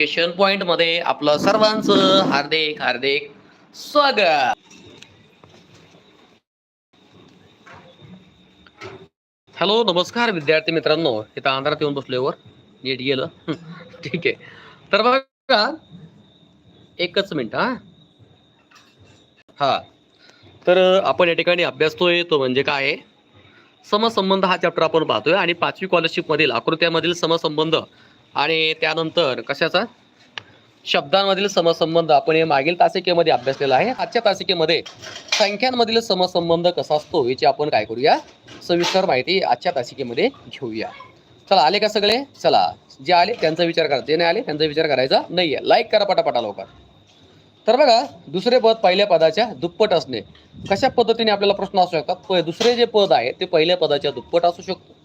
Station पॉइंटमध्ये आपलं सर्वांचं हार्दिक हार्दिक स्वागत. हॅलो नमस्कार विद्यार्थी मित्रांनो. इथं आंध्रात येऊन बसल्यावर नीट गेलं. ठीक आहे. तर बघा एकच मिनिट हा. हा. तर आपण या ठिकाणी अभ्यासतोय तो म्हणजे काय समसंबंध हा चॅप्टर आपण पाहतोय आणि पाचवी स्कॉलरशिप मधील आकृत्यामधील समसंबंध. आणि त्यानंतर कशाचा? शब्दांमधील समसंबंध. आपण हे मागील तासिकेमध्ये अभ्यासलेला आहे. आजच्या तासिकेमध्ये संख्यांमधील समसंबंध कसा असतो याची आपण काय करूया? सविस्तर माहिती आजच्या तासिकेमध्ये घेऊया. चला आले का सगळे? चला जे आले त्यांचा विचार करा. जे नाही आले त्यांचा विचार करायचा नाही आहे लाईक करा पटापटा लवकर. तर बघा दुसरे पद पहिल्या पदाच्या दुप्पट असणे. कशा पद्धतीने आपल्याला प्रश्न असू शकतात? प- दुसरे जे पद आहे ते पहिल्या पदाच्या दुप्पट असू शकतो.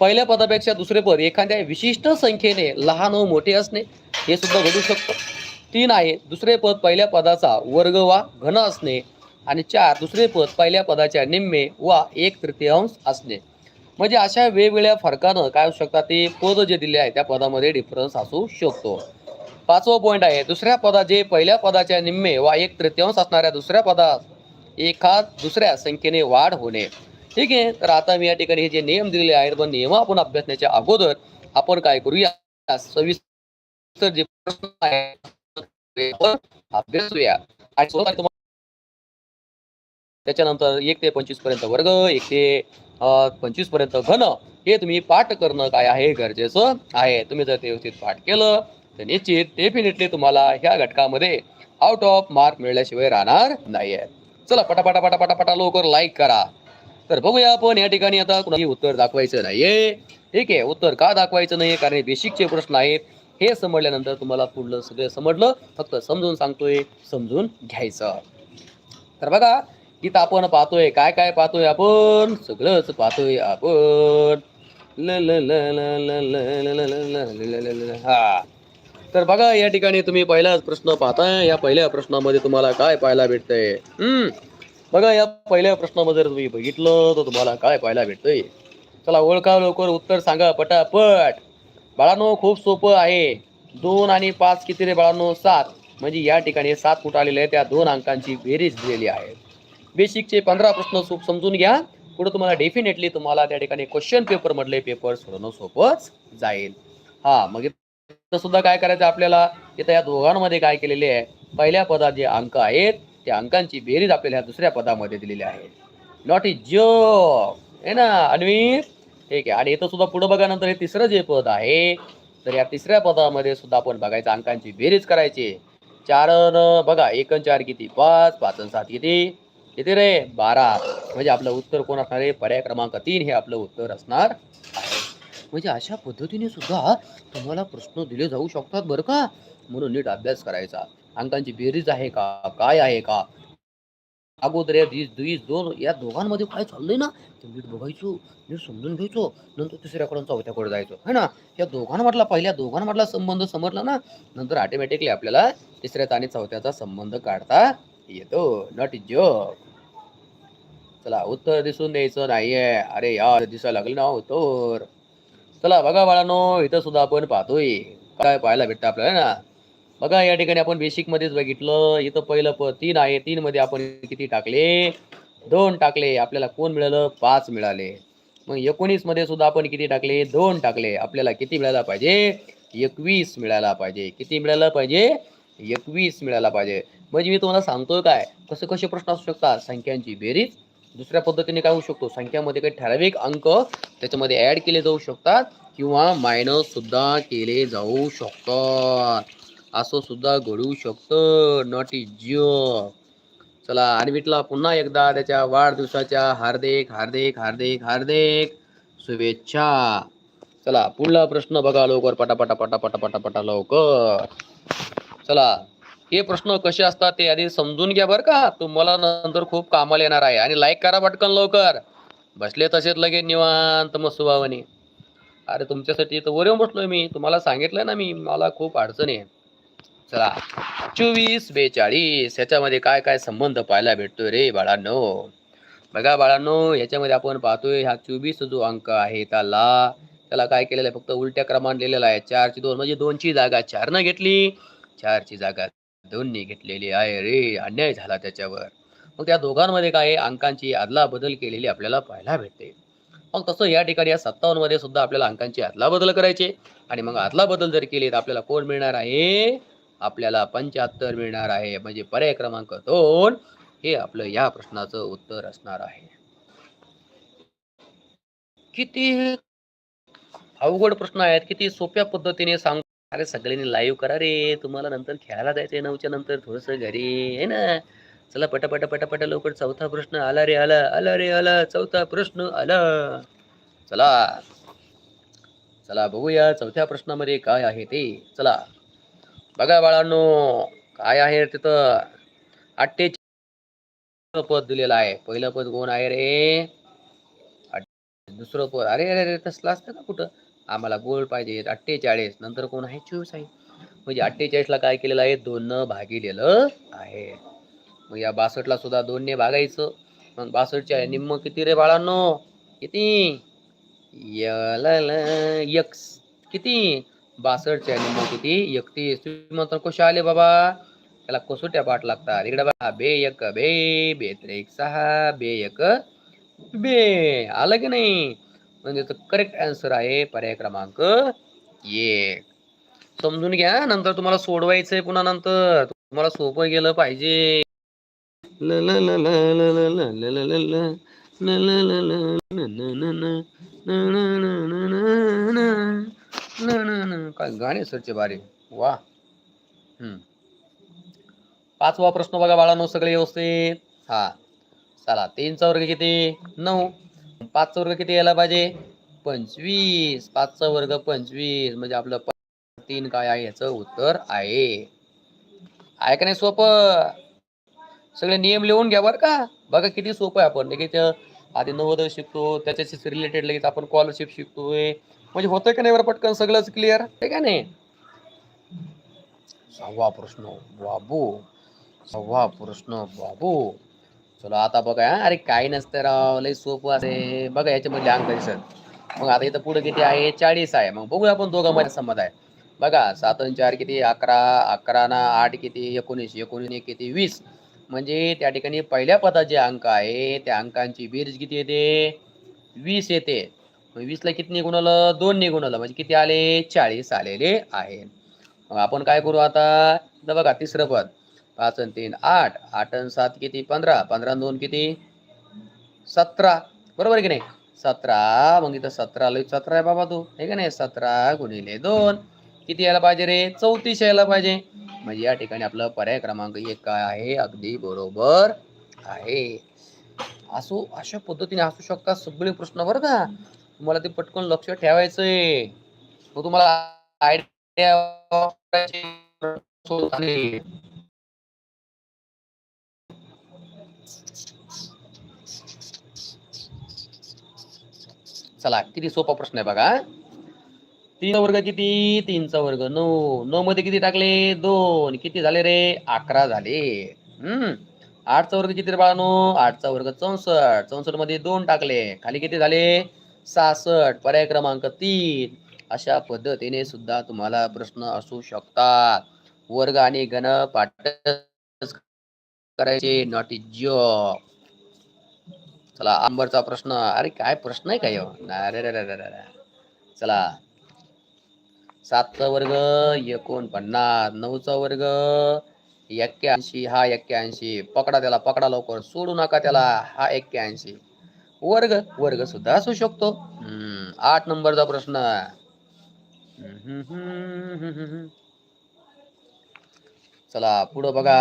पहिल्या पदापेक्षा दुसरे पद एखाद्या विशिष्ट संख्येने लहान व मोठे असणे हे सुद्धा घडू शकतं. तीन आहे दुसरे पद पहिल्या पदाचा वर्ग वा घन असणे आणि चार दुसरे पद पहिल्या पदाच्या निम्मे वा एक तृतीयांश असणे. म्हणजे अशा वेगवेगळ्या फरकानं काय असू शकतात ते पद जे दिले आहे त्या पदामध्ये डिफरन्स असू शकतो. पाचवा पॉईंट आहे दुसऱ्या पदा जे पहिल्या पदाच्या निम्मे वा एक तृतीयांश असणाऱ्या दुसऱ्या पदात एखाद दुसऱ्या संख्येने वाढ होणे. ठीक आहे? तर आता मी या ठिकाणी हे जे नियम दिलेले आहेत पण नियम आपण अभ्यासण्याच्या अगोदर आपण काय करूया? सविस्तर जे प्रश्न अभ्यासूया. आणि त्याच्यानंतर एक ते पंचवीसपर्यंत वर्ग एक ते पंचवीसपर्यंत घन हे तुम्ही पाठ करणं काय आहे? गरजेचं आहे. तुम्ही जर ते व्यवस्थित पाठ केलं तर निश्चित डेफिनेटली तुम्हाला ह्या घटकामध्ये आउट ऑफ मार्क मिळल्याशिवाय राहणार नाहीये. चला पटापटा पटापटा पटा लवकर लाईक करा. तर बघूया आपण या ठिकाणी आता कुणाही उत्तर दाखवायचं नाहीये ठीक आहे उत्तर का दाखवायचं नाहीये कारण बेसिकचे प्रश्न आहेत हे समजल्यानंतर तुम्हाला पुढलं सगळं समजलं फक्त समजून सांगतोय समजून घ्यायचं तर बघा इथं आपण पाहतोय काय काय पाहतोय आपण सगळंच पाहतोय आपण हा तर बघा या ठिकाणी तुम्ही पहिलाच प्रश्न पाहताय या पहिल्या प्रश्नामध्ये तुम्हाला काय पाहायला भेटतंय हम्म बघा या पहिल्या प्रश्नामध्ये जर तुम्ही बघितलं तर तुम्हाला काय पाहायला भेटतंय? चला ओळखा लवकर उत्तर सांगा पटापट. बाळांनो खूप सोपं आहे. दोन आणि पाच किती रे बाळांनो? सात. म्हणजे या ठिकाणी सात फूट आलेले त्या दोन अंकांची बेरीज दिलेली आहे. बेसिकचे पंधरा प्रश्न सोप समजून घ्या. पुढे तुम्हाला डेफिनेटली तुम्हाला त्या ठिकाणी क्वेश्चन पेपर मधले पेपर सोडवणं सोपंच जाईल. हा मग सुद्धा काय करायचं आपल्याला? इथं या दोघांमध्ये काय केलेले आहे? पहिल्या पदात जे अंक आहेत. त्या अंकांची बेरीज आपल्याला ह्या दुसऱ्या पदामध्ये दिलेली आहे. नॉट इज जो आहे ना अन्वी ठीक आहे. आणि इथं सुद्धा पुढे बघा नंतर हे तिसरं जे पद आहे तर या तिसऱ्या पदामध्ये सुद्धा आपण बघायचं अंकांची बेरीज करायची. चार न बघा एक चार किती? पाच पाच सात किती? किती रे? बारा. म्हणजे आपलं उत्तर कोण असणार आहे? पर्याय क्रमांक तीन हे आपलं उत्तर असणार आहे. म्हणजे अशा पद्धतीने सुद्धा तुम्हाला प्रश्न दिले जाऊ शकतात बरं का? म्हणून नीट अभ्यास करायचा. अंकांची बेरीज आहे का? काय आहे का? अगोदर या दीज दुईज दोन या दोघांमध्ये काय चाललंय ना? ते नीट बघायचो नीट समजून घ्यायचो. नंतर तिसऱ्याकडून चौथ्याकडे जायचो? है ना? या दोघांमधला पहिल्या दोघांमधला संबंध समजला ना? नंतर ऑटोमॅटिकली आपल्याला तिसऱ्याचा आणि चौथ्याचा संबंध काढता येतो. नॉट इज जोक चला उत्तर दिसून द्यायचं नाहीये. अरे यार दिसायला लागले ना उत्तर. चला बघा बाळानो इथं सुद्धा आपण पाहतोय. काय पाहायला भेटतं आपल्याला ना? बघा या ठिकाणी आपण बेसिक मध्येच बघितलं. इथं पहिलं प तीन आहे. तीन मध्ये आपण किती टाकले? दोन टाकले. आपल्याला कोण मिळालं? पाच मिळाले. मग एकोणीसमध्ये सुद्धा आपण किती टाकले? दोन टाकले. आपल्याला किती मिळायला पाहिजे? एकवीस मिळायला पाहिजे. किती मिळायला पाहिजे? एकवीस मिळायला पाहिजे. म्हणजे मी तुम्हाला सांगतोय काय? कसे कसे प्रश्न असू शकतात? संख्यांची बेरीज. दुसऱ्या पद्धतीने काय होऊ शकतो? संख्यामध्ये काही ठराविक अंक त्याच्यामध्ये ऍड केले जाऊ शकतात किंवा मायनस सुद्धा केले जाऊ शकतात. असं सुद्धा घडू शकतं. नॉट इज जिओ चला अन्वितला पुन्हा एकदा त्याच्या वाढदिवसाच्या हार्दिक हार्दिक हार्दिक हार्दिक शुभेच्छा. चला पुढला प्रश्न बघा लवकर पटापटा पटापटा पटापटा लवकर. चला हे प्रश्न कसे असतात ते आधी समजून घ्या बरं का. तुम्हाला नंतर खूप कामाला येणार आहे. आणि लाईक करा पटकन लवकर. बसले तसेच लगेच निवांत मग सुभावानी अरे तुमच्यासाठी तर वर येऊन बसलोय मी. तुम्हाला सांगितलं ना मी. मला खूप अडचण आहे. चला. चोवीस बेचाळीस ह्याच्यामध्ये काय काय संबंध पाहायला भेटतोय रे बाळांनो? बघा बाळांनो ह्याच्यामध्ये आपण पाहतोय हा चोवीस जो अंक आहे त्याला त्याला काय केलेलं आहे? फक्त उलट्या क्रमांक लिहिलेला आहे. चारची दोन म्हणजे दोनची जागा चारनं घेतली. चारची जागा दोनने घेतलेली आहे रे. अन्याय झाला त्याच्यावर. मग त्या दोघांमध्ये काय आहे? अंकांची अदला बदल केलेली आपल्याला पाहायला भेटते. मग तसं या ठिकाणी या सत्तावन्नमध्ये सुद्धा आपल्याला अंकांची अदला बदल करायचे आणि मग आदला बदल जर केली तर आपल्याला कोण मिळणार आहे? आपल्याला पंच्याहत्तर मिळणार आहे. म्हणजे पर्याय क्रमांक दोन हे आपलं या प्रश्नाचं उत्तर असणार आहे. किती अवघड प्रश्न आहेत. किती सोप्या पद्धतीने सांग. अरे सगळ्यांनी लाईव्ह करा रे. तुम्हाला नंतर खेळायला जायचंय. नऊच्या नंतर थोडस घरी. आहे ना? चला पटापटा पटापटा लवकर चौथा प्रश्न आला रे आला. आला रे आला. चौथा प्रश्न आला. चला. चला बघूया चौथ्या प्रश्नामध्ये काय आहे ते. चला. बघा बाळांनो काय आहे तिथं? अठ्ठेचाळीस पद दिलेलं आहे. पहिलं पद कोण आहे रे? दुसरं पद अरे अरे अरे तसलं असतं का कुठं? आम्हाला गोल पाहिजे. अठ्ठेचाळीस. नंतर कोण आहे? चोवीस आहे म्हणजे अठ्ठेचाळीसला काय केलेलं आहे? दोननं भागिलेलं आहे. मग या बासष्टला सुद्धा दोनने भागायचं. मग बासष्टच्या निम्म किती रे बाळांनो? किती? यल यक्स. किती? बासष्टच्या निम्म किती एकतीस तुम्ही म्हणता कसे आले बाबा त्याला कसोट्या पाठ लागतात इकडे बघा बे एक बे बे एक सहा बे एक बे आलं की नाही म्हणजे करेक्ट आन्सर आहे पर्याय क्रमांक एक समजून घ्या नंतर तुम्हाला सोडवायचंय पुन्हा नंतर तुम्हाला सोपं गेलं पाहिजे न न न. काय गाणे सरचे बारे. वा. पाचवा प्रश्न बघा बाळानो सगळे व्यवस्थित. हा. चला तीनचा वर्ग किती? नऊ. पाचचा वर्ग किती यायला पाहिजे? पंचवीस. पाचचा वर्ग पंचवीस. म्हणजे आपलं तीन काय आहे? याच उत्तर आहे. आहे का नाही सोपं? सगळे नियम लिहून घ्या बरं का. बघा किती सोपं आहे आपण. लगेच आधी नवोदय शिकतो त्याच्याशी रिलेटेड लगेच आपण स्कॉलरशिप शिकतोय. म्हणजे होतंय का नाही बरं पटकन सगळंच क्लिअर आहे का नाही? सहावा प्रश्न बाबू. सहावा प्रश्न बाबू. चलो आता बघा. अरे काही नसतं राव लय सोपं असे. बघा याच्यामधले अंक दिसत. मग आता इथं पुढे किती आहे? चाळीस आहे. मग बघूया आपण दोघांमध्ये संमत आहे. बघा सात आणि चार किती? अकरा अकरा ना आठ किती? एकोणीस. एकोणीस एक किती? वीस. म्हणजे त्या ठिकाणी पहिल्या पदाचे अंक आहे. त्या अंकांची बेरीज किती येते? वीस येते. वीसला किती निघून आलं? दोन निघून आलं. म्हणजे किती आले? चाळीस आलेले आहे मग आपण काय करू आता? बघा तिसरं पद. पाच आणि तीन आठ. आठ आणि सात किती? पंधरा. पंधरा दोन किती? सतरा. बरोबर आहे की नाही? सतरा. मग इथं सतरा लई सतरा आहे बाबा तू. हे का नाही? सतरा गुणिले दोन. किती यायला पाहिजे रे? चौतीस यायला पाहिजे. म्हणजे या ठिकाणी आपलं पर्याय क्रमांक एक काय आहे. अगदी बरोबर आहे. असो अशा पद्धतीने असू शकतात सगळे प्रश्न बरं का? तुम्हाला ते पटकन लक्ष ठेवायचंय. मग तुम्हाला आयडिया चला किती सोपा प्रश्न आहे बघा. तीनचा वर्ग किती? तीनचा वर्ग नऊ. नऊ मध्ये किती टाकले? दोन. किती झाले रे? अकरा झाले. हम्म. आठचा वर्ग किती रे बाळानो? आठचा वर्ग चौसष्ट. चौसष्टमध्ये दोन टाकले. खाली किती झाले? सासठ पर्याय क्रमांक तीन. अशा पद्धतीने सुद्धा तुम्हाला प्रश्न असू शकतात. वर्ग आणि घन पाठ करायचे नॉट इज जॉब चला आंबरचा प्रश्न. अरे काय प्रश्न आहे काय हो? अरे रे रे. चला. सातचा वर्ग एकोणपन्नास. नऊचा वर्ग एक्क्याऐंशी. हा एक्क्याऐंशी. पकडा त्याला पकडा लवकर. सोडू नका त्याला. हा एक्क्याऐंशी. वर्ग वर्ग सुद्धा असू शकतो. आठ नंबरचा प्रश्न चला पुढं बघा.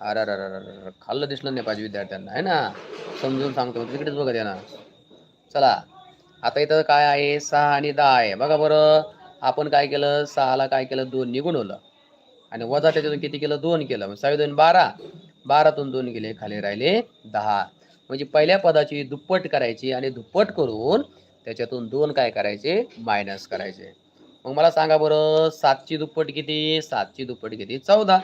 अरे अरे खाल्लं दिसलं नाही पाहिजे विद्यार्थ्यांना आहे ना? समजून सांगतो तिकडेच बघा त्यांना चला आता इथं काय आहे? सहा आणि दहा आहे. बघा बरं आपण काय केलं? सहाला काय केलं? दोन निघून होलं आणि वजा त्याच्यातून किती केलं? दोन केलं. मग सहा दोन बारा. बारातून दोन गेले खाली राहिले दहा. म्हणजे पहिल्या पदाची दुप्पट करायची आणि दुप्पट करून त्याच्यातून दोन काय करायचे? मायनस करायचे. मग मला सांगा बरं सातची दुप्पट किती? सातची दुप्पट किती? चौदा.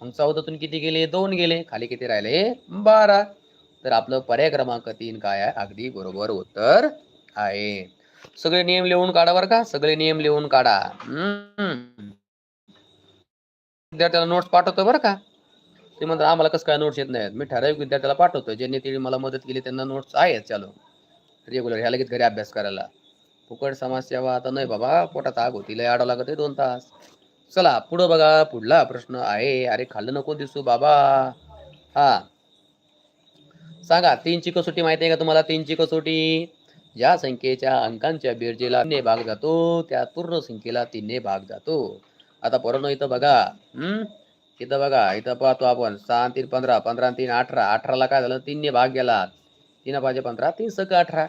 मग चौदातून किती गेले? दोन गेले. खाली किती राहिले? बारा. तर आपलं पर्याय क्रमांक तीन काय आहे? अगदी बरोबर उत्तर आहे. सगळे नियम लिहून काढा बरं का? सगळे नियम लिहून काढा. विद्यार्थ्याला नोट्स पाठवतो बरं का? ते म्हणतात आम्हाला कसं काय नोट्स येत नाहीत? मी ठराविक विद्यार्थ्याला पाठवतो ज्यांनी ते मला मदत केली त्यांना नोट्स आहेत चालू. रेग्युलर ह्या लगेच घरी अभ्यास करायला. फुकट समाजसेवा आता नाही बाबा पोटात आग होती लय आडावं लागत आहे दोन तास. चला पुढं बघा पुढला प्रश्न आहे. अरे खाल्लं नको दिसू बाबा. हा. सांगा तीनची कसोटी माहिती आहे का तुम्हाला? तीनची कसोटी ज्या संख्येच्या अंकांच्या बेरजेला तीनने भाग जातो त्या पूर्ण संख्येला तीनने भाग जातो. आता पोरांनो इथं बघा. हम्म? इथं बघा इथं पाहतो आपण. सहा तीन पंधरा पंधरा आणि तीन अठरा. अठराला काय झालं? तीनने भाग गेला. तीन पाहिजे पंधरा तीन सक अठरा.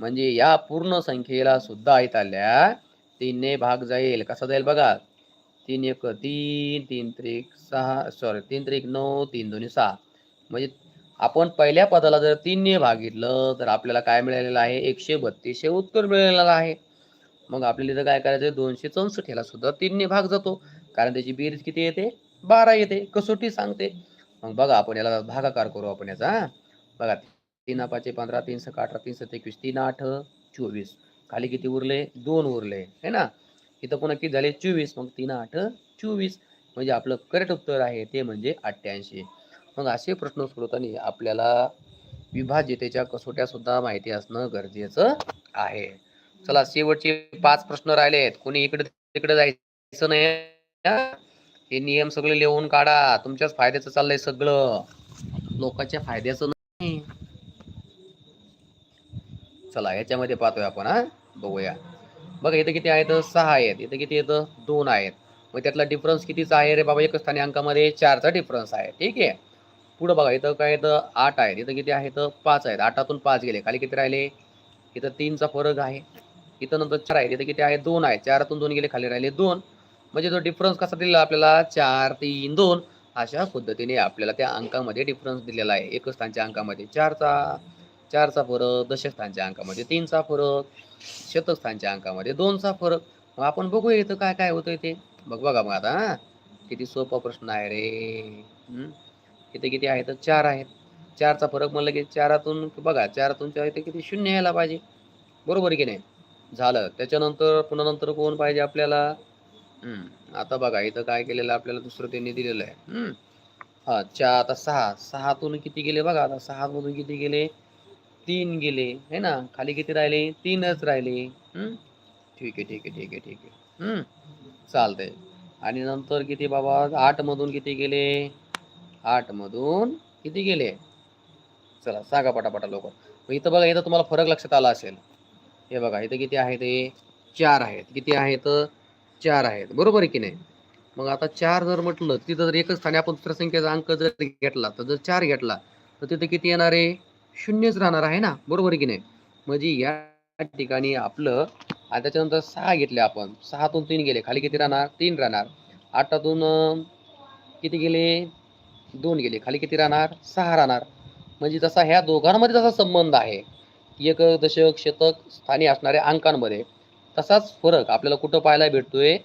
म्हणजे या पूर्ण संख्येला सुद्धा इथं आल्या. तीनने भाग जाईल. कसा जाईल बघा? तीन एक तीन तीन त्रिक सहा सॉरी तीन त्रिक नऊ तीन दोन्ही सहा. म्हणजे आपण पहिल्या पदाला जर तीनने भागितलं तर आपल्याला काय मिळालेलं आहे? एकशे बत्तीसशे उत्तर मिळालेलं आहे. मग आपल्याला इथं काय करायचं दोनशे चौसष्ट ह्याला सुद्धा तीनने भाग जातो. कारण त्याची बेरीज किती येते? बारा येते कसोटी सांगते. मग बघा आपण याला भागाकार करू आपण याचा बघा तीन पाचशे पंधरा तीन सहा अठरा तीन सत्ता एकवीस तीन आठ चोवीस. खाली किती उरले? दोन उरले है ना? इथं पुन्हा किती झाले? चोवीस. मग तीन आठ चोवीस. म्हणजे आपलं करेक्ट उत्तर आहे ते म्हणजे अठ्ठ्याऐंशी. मग असे प्रश्न सोडवताना आपल्याला विभाज्यतेच्या कसोट्या सुद्धा माहिती असणं गरजेचं आहे. चला शेवटचे पाच प्रश्न राहिले आहेत कोणी इकडे तिकडे जायचं नाही हा? नियम सगळे लिहून काढा. तुमच्याच फायद्याचं चाललंय सगळं. लोकांच्या फायद्याचं नाही. चला याच्यामध्ये पाहतोय आपण हा? बघूया. बघा इथं किती आहेत? सहा आहेत. इथं किती येतं दोन आहेत. मग त्यातला डिफरन्स कितीचा आहे रे बाबा? एकच स्थानी अंकामध्ये चारचा डिफरन्स आहे. ठीक आहे? पुढं बघा इथं काय येतं आठ आहेत. इथं किती आहेत? पाच आहेत. आठातून पाच गेले. खाली किती राहिले? इथं तीनचा फरक आहे. इथं नंतर चार आहेत. इथं किती आहेत दोन आहेत चारातून दोन गेले. खाली राहिले दोन. म्हणजे तो डिफरन्स कसा दिला आपल्याला? चार तीन दोन अशा पद्धतीने आपल्याला त्या अंकामध्ये डिफरन्स दिलेला आहे. एक स्थानच्या अंकामध्ये चारचा चारचा फरक दशस्थानच्या अंकामध्ये तीनचा फरक शतस्थानच्या अंकामध्ये दोनचा फरक. मग आपण बघूया इथं काय काय होतं ते. बघ बघा मग आता किती सोपा प्रश्न आहे रे. इथे किती आहेत चार आहेत. चारचा फरक म्हणलं की चारातून बघा चारातून चार इथे किती शून्य यायला पाहिजे. बरोबर आहे की नाही? झालं. त्याच्यानंतर पुन्हा नंतर कोण पाहिजे आपल्याला? आता बघा इथं काय केलेलं आपल्याला दुसरं त्यांनी दिलेलं आहे. हा चार आता सहा. सहातून किती गेले बघा आता सहामधून किती गेले? तीन गेले है ना? खाली किती राहिले? तीनच राहिले. ठीक आहे ठीक आहे ठीक आहे ठीक आहे. हम्म, चालतंय. आणि नंतर किती बाबा? आठ मधून किती गेले? आठ मधून किती गेले? चला सांगा पटापटा लवकर. मग इथं बघा इथं तुम्हाला फरक लक्षात आला असेल. हे बघा इथं किती आहेत ते? चार आहेत. किती आहेत? चार आहेत. बरोबर आहे की नाही? मग आता चार जर म्हटलं तिथं जर एकच स्थानी आपण दुसऱ्या संख्येचा अंक जर घेतला तर जर चार घेतला तर तिथे किती येणार आहे? शून्यच राहणार आहे ना? बरोबर आहे की नाही? म्हणजे या ठिकाणी आपलं आणि त्याच्यानंतर सहा घेतले आपण. सहातून तीन गेले खाली किती राहणार? तीन राहणार. आठातून किती गेले? दोन गेले खाली किती राहणार? सहा राहणार. म्हणजे जसा ह्या दोघांमध्ये जसा संबंध आहे एक दशक शतक स्थानी असणाऱ्या अंकांमध्ये तसाच फरक आपल्याला कुठं पाहायला भेटतोय?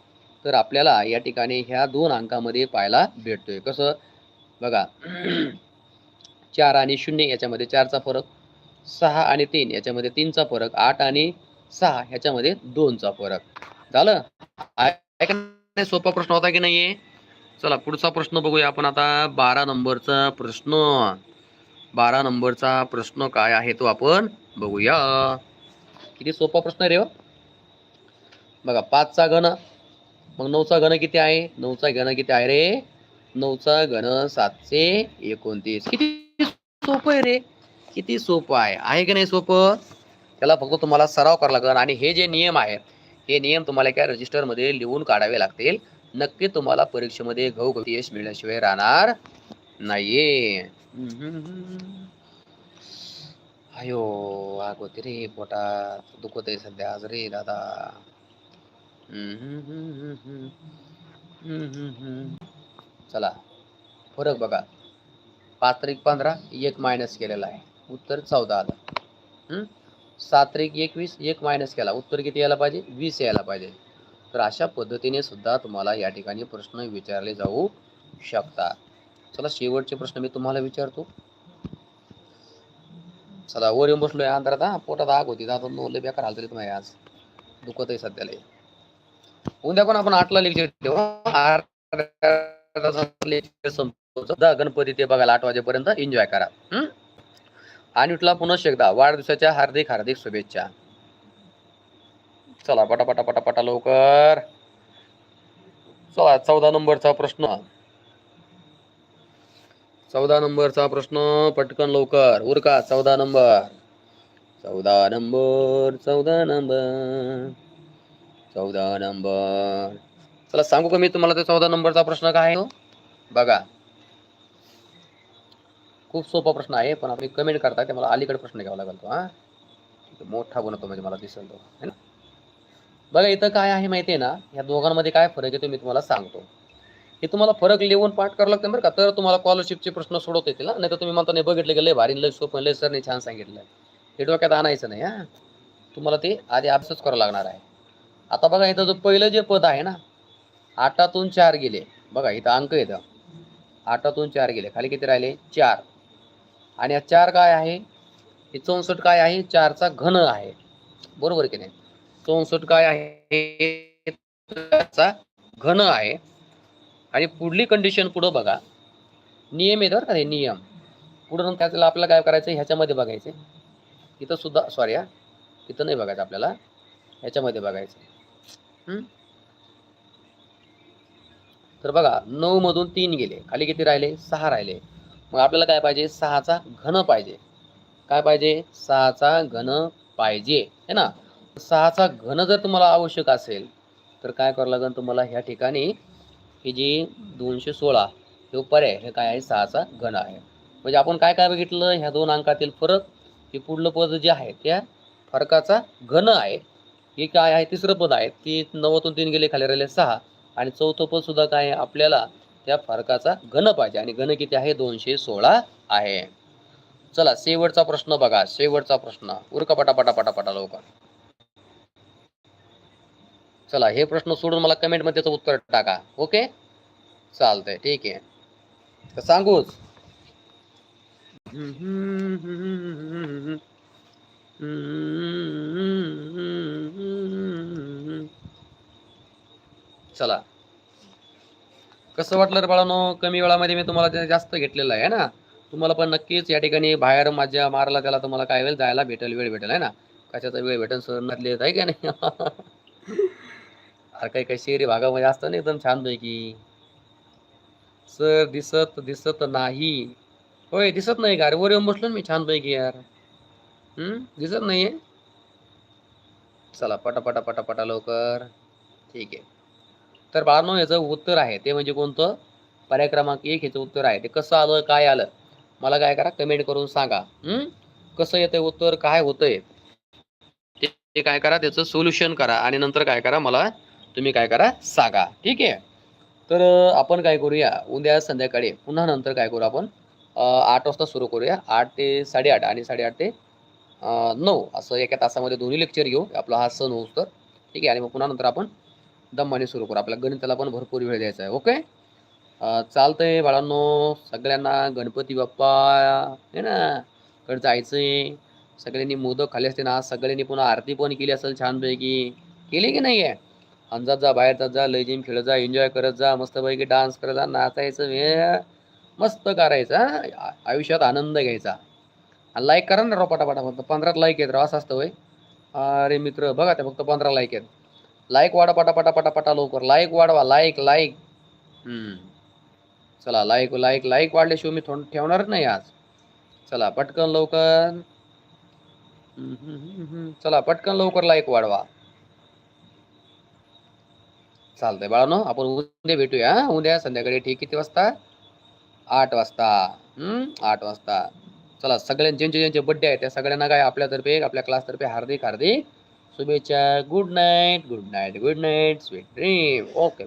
तर आपल्याला या ठिकाणी ह्या दोन अंकामध्ये पाहायला भेटतोय. कसं? बघा. चार आणि शून्य याच्यामध्ये चारचा फरक सहा आणि तीन याच्यामध्ये तीनचा फरक आठ आणि सहा ह्याच्यामध्ये दोनचा फरक. झालं? नाही? सोपा प्रश्न होता की नाहीये? चला पुढचा प्रश्न बघूया आपण आता. बारा नंबरचा प्रश्न. बारा नंबरचा प्रश्न काय आहे तो आपण बघूया. किती सोपा प्रश्न आहे रे हो. बघा पाचचा घन. मग नऊचा घन किती आहे? नऊचा घन किती आहे रे? नऊचा घन सातशे एकोणतीस. किती सोपं आहे रे? किती सोपं आहे? आहे की नाही सोपं? त्याला फक्त तुम्हाला सराव करावा लागेल. आणि हे जे नियम आहेत हे नियम तुम्हाला काय रजिस्टरमध्ये लिहून काढावे लागतील. नक्की तुम्हाला परीक्षेमध्ये घवघवी यश मिळण्याशिवाय राहणार नाहीये. अयो आग होती रे पोटात. दुखत आहे सध्या आज रे दादा. चला. फरक बघा. पाच तारीख पंधरा एक मायनस केलेला आहे. उत्तर चौदा आलं. सात तारीख एकवीस एक मायनस केला. उत्तर किती यायला पाहिजे? वीस यायला पाहिजे. तर अशा पद्धतीने सुद्धा तुम्हाला या ठिकाणी प्रश्न विचारले जाऊ शकतात. चला शेवटचे प्रश्न मी तुम्हाला विचारतो. चला वर येऊन बसलोय अंधारात हा. पोटात आग होती. दादा नो बेकार बेकार तरी तुम्हाला आज. दुखत आहे सध्याला उद्या पण आपण आठला लेक्चर ठेवू. लेक्चर संपवतो. गणपती ते बघायला आठ वाजेपर्यंत एन्जॉय करा. आणि उठला पुन्हा एकदा. वाढदिवसाच्या हार्दिक हार्दिक शुभेच्छा. चला पटापटा पटापटा लवकर. चला चौदा नंबरचा प्रश्न. चौदा नंबरचा प्रश्न पटकन लवकर. उरका चौदा नंबर. चौदा नंबर चौदा नंबर. चौदा नंबर. चला सांगू का मी तुम्हाला ते चौदा नंबरचा प्रश्न काय आहे बघा. खूप सोपा प्रश्न आहे पण आपण कमेंट करता ते मला अलीकडे प्रश्न घ्यावा लागेल तो हा. मोठा बनवतो म्हणजे मला दिसेल तो है ना? बघा इथं काय आहे माहिती आहे ना? या दोघांमध्ये काय फरक आहे मी तुम्हाला सांगतो. हे तुम्हाला फरक लिहून पाठ करावं लागतं बरं का? तर तुम्हाला स्कॉलरशिपचे प्रश्न सोडवता येतील ना नाही तर तुम्ही म्हणता नाही बघितलं गेलं लय भारी लय सोपं लय सरने छान सांगितलं हे डोक्यात आणायचं नाही हा. तुम्हाला ते आधी अभ्यासच करावं लागणार आहे. आता बघा इथं जो पहिलं जे पद आहे ना आठातून चार गेले. बघा इथं अंक येतं आठातून चार गेले. खाली किती राहिले? चार. आणि या चार काय आहे? हे चौसष्ट काय आहे? चारचा घन आहे. बरोबर की नाही? चौसष्ट काय आहे? चारचा घन आहे. आणि पुढली कंडिशन पुढं बघा. नियम येतं बरं का नियम. पुढं त्याला आपल्याला काय करायचं? ह्याच्यामध्ये बघायचं. इथं सुद्धा सॉरी हा. इथं नाही बघायचं आपल्याला. ह्याच्यामध्ये बघायचं. तर बघा नऊ मधून तीन गेले. खाली किती राहिले? सहा राहिले. मग आपल्याला काय पाहिजे? सहाचा घन पाहिजे. काय पाहिजे? सहाचा घन पाहिजे. है ना? सहाचा घन जर तुम्हाला आवश्यक असेल तर काय करावं लागेल तुम्हाला? ह्या ठिकाणी ही जी दोनशे सोळा हे पर्याय हे काय आहे? सहाचा घन आहे. म्हणजे आपण काय काय बघितलं? ह्या दोन अंकातील फरक हे पुढलं पद जे आहे त्या फरकाचा घन आहे. हे काय आहे? तिसरं पद आहे की नव्वदून तीन गेले खाली राहिले सहा. आणि चौथं पद सुद्धा काय आहे? आपल्याला त्या फरकाचा घन पाहिजे. आणि घन किती आहे? दोनशे सोळा आहे. चला शेवटचा प्रश्न बघा. शेवटचा प्रश्न. उरका पटापटा पटापटा लवकर. चला हे प्रश्न सोडून मला कमेंटमध्ये त्याचं उत्तर टाका. ओके? चालतंय. ठीक आहे. सांगूच. चला. कसं वाटलं रे बाळांनो? कमी वेळामध्ये मी तुम्हाला ते जास्त घेतलेलं आहे ना? तुम्हाला पण नक्कीच या ठिकाणी बाहेर माझ्या मारला त्याला तुम्हाला काय वेळ जायला भेटेल वेळ भेटेल आहे ना? कशाचा वेळ भेटेल सर नदले आहे का नाही? अरे काही काही शहरी भागामध्ये असतं ना एकदम छानपैकी. सर दिसत दिसत नाही. होय दिसत नाही का? अरे वर येऊन बसलो ना मी छानपैकी यार. हम्म? नाही नाहीये. चला पटापटा पटापटा लवकर. ठीक आहे. तर बाळांनो याचं उत्तर आहे. ते म्हणजे कोणतं? पर्याय क्रमांक एक ह्याचं उत्तर आहे. ते कसं आलं काय आलं? मला काय करा कमेंट करून सांगा. कसं येतंय उत्तर काय होतंय? ते काय करा त्याचं सोल्युशन करा. आणि नंतर काय करा मला तुम्ही काय करा सांगा. ठीक आहे? तर आपण काय करूया? उद्या संध्याकाळी पुन्हा नंतर काय करू आपण? आठ वाजता सुरू करूया. आठ ते साडेआठ आणि साडेआठ ते नऊ. असं एका तासामध्ये दोन्ही लेक्चर घेऊ. आपला हा सण होऊस तर. ठीक आहे. आणि मग पुन्हा नंतर आपण दमाने सुरू करू. आपल्या गणिताला पण भरपूर वेळ द्यायचा आहे. ओके चालतं चालतंय बाळांनो. सगळ्यांना गणपती बाप्पा आहे ना? कडे आहे सगळ्यांनी मोदक खाल्ले असते ना सगळ्यांनी पुन्हा आरती पण केली असेल छानपैकी. केली की नाही आहे अंजात जा बाहेर जात जा. लय जिम खेळत जा. एन्जॉय करत जा. मस्तपैकी डान्स करत जा. नाचायचं वेळ मस्त करायचा. आयुष्यात आनंद घ्यायचा. लाईक करा ना राव पटापटा फक्त. पंधरा लाईक आहेत राव असं असतं वय अरे मित्र बघा ते फक्त पंधरा लाईक आहेत लाईक वाढा पटा पटा पटा पटा लवकर. लाईक वाढवा. लाईक लाईक चला लाईक लाईक लाईक वाढल्याशिवाय मी थोडं ठेवणार नाही आज. चला पटकन लवकर. चला पटकन लवकर लाईक वाढवा. चालतंय बाळानो आपण उद्या भेटूया हा? उद्या संध्याकाळी ठीक किती वाजता? आठ वाजता. हम्म आठ वाजता. चला सगळ्यां ज्यांचे ज्यांचे बड्डे आहेत त्या सगळ्यांना काय आपल्यातर्फे आपल्या क्लासतर्फे हार्दिक हार्दिक शुभेच्छा. Good night good night good night sweet dream okay